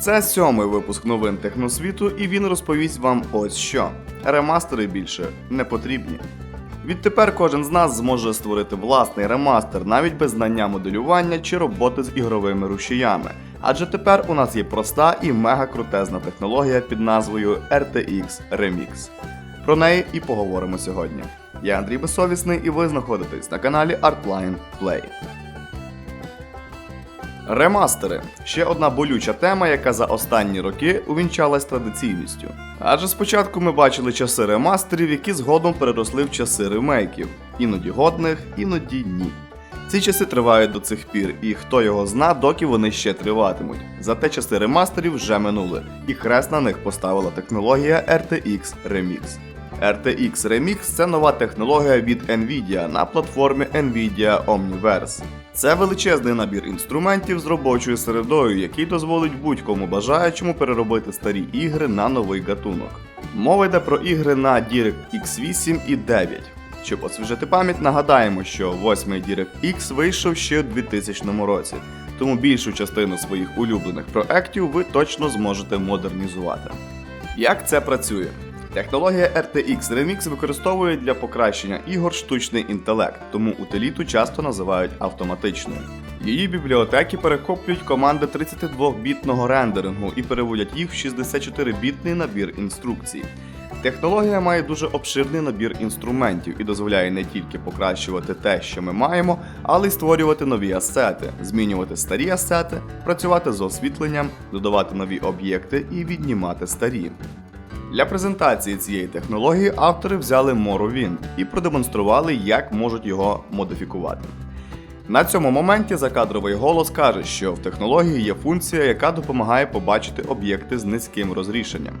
Це сьомий випуск новин техносвіту, і він розповість вам ось що: ремастери більше не потрібні. Відтепер кожен з нас зможе створити власний ремастер навіть без знання моделювання чи роботи з ігровими рушіями. Адже тепер у нас є проста і мега крутезна технологія під назвою RTX Remix. Про неї і поговоримо сьогодні. Я Андрій Безсовісний і ви знаходитесь на каналі Artline Play. Ремастери ще одна болюча тема, яка за останні роки увінчалась традиційністю. Адже спочатку ми бачили часи ремастерів, які згодом переросли в часи ремейків, іноді годних, іноді ні. Ці часи тривають до цих пір, і хто його зна, доки вони ще триватимуть. Зате часи ремастерів вже минули, і хрест на них поставила технологія RTX Remix. RTX Remix це нова технологія від Nvidia на платформі Nvidia Omniverse. Це величезний набір інструментів з робочою середою, який дозволить будь-кому бажаючому переробити старі ігри на новий гатунок. Мова йде про ігри на DirectX 8 і 9. Щоб освіжити пам'ять, нагадаємо, що 8-й DirectX вийшов ще у 2000 році, тому більшу частину своїх улюблених проєктів ви точно зможете модернізувати. Як це працює? Технологія RTX Remix використовує для покращення ігор штучний інтелект, тому утиліту часто називають автоматичною. Її бібліотеки перехоплюють команди 32-бітного рендерингу і переводять їх в 64-бітний набір інструкцій. Технологія має дуже обширний набір інструментів і дозволяє не тільки покращувати те, що ми маємо, але й створювати нові асети, змінювати старі асети, працювати з освітленням, додавати нові об'єкти і віднімати старі. Для презентації цієї технології автори взяли Morrowind і продемонстрували, як можуть його модифікувати. На цьому моменті закадровий голос каже, що в технології є функція, яка допомагає побачити об'єкти з низьким розрішенням.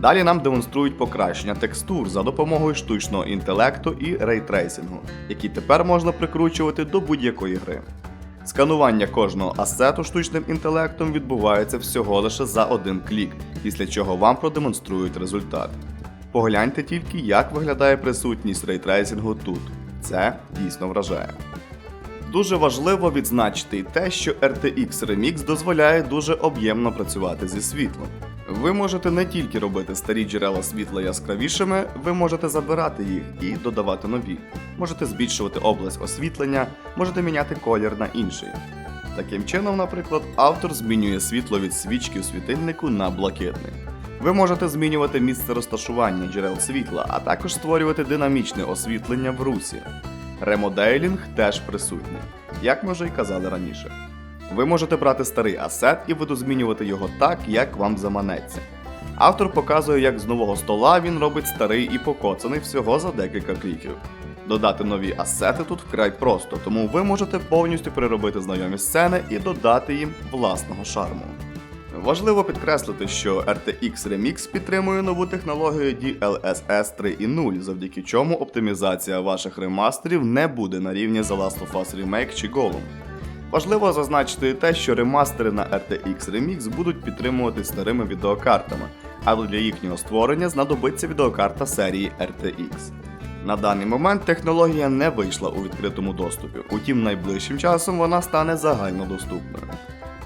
Далі нам демонструють покращення текстур за допомогою штучного інтелекту і рейтрейсингу, які тепер можна прикручувати до будь-якої гри. Сканування кожного асету штучним інтелектом відбувається всього лише за один клік, після чого вам продемонструють результат. Погляньте тільки, як виглядає присутність рейтрейсингу тут. Це дійсно вражає. Дуже важливо відзначити й те, що RTX Remix дозволяє дуже об'ємно працювати зі світлом. Ви можете не тільки робити старі джерела світла яскравішими, ви можете забирати їх і додавати нові. Можете збільшувати область освітлення, можете міняти колір на інший. Таким чином, наприклад, автор змінює світло від свічки у світильнику на блакитний. Ви можете змінювати місце розташування джерел світла, а також створювати динамічне освітлення в русі. Ремоделінг теж присутній, як ми вже й казали раніше. Ви можете брати старий асет і видозмінювати його так, як вам заманеться. Автор показує, як з нового стола він робить старий і покоцаний всього за декілька кліків. Додати нові асети тут вкрай просто, тому ви можете повністю переробити знайомі сцени і додати їм власного шарму. Важливо підкреслити, що RTX Remix підтримує нову технологію DLSS 3.0, завдяки чому оптимізація ваших ремастерів не буде на рівні The Last of Us Remake чи Gollum. Важливо зазначити і те, що ремастери на RTX Remix будуть підтримувати старими відеокартами, але для їхнього створення знадобиться відеокарта серії RTX. На даний момент технологія не вийшла у відкритому доступі, утім найближчим часом вона стане загальнодоступною.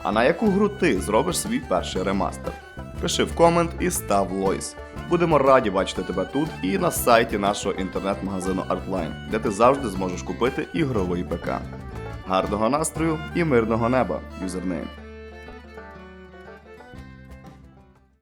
А на яку гру ти зробиш свій перший ремастер? Пиши в комент і став лойс. Будемо раді бачити тебе тут і на сайті нашого інтернет-магазину Artline, де ти завжди зможеш купити ігровий ПК. Гарного настрою і мирного неба, юзернейм!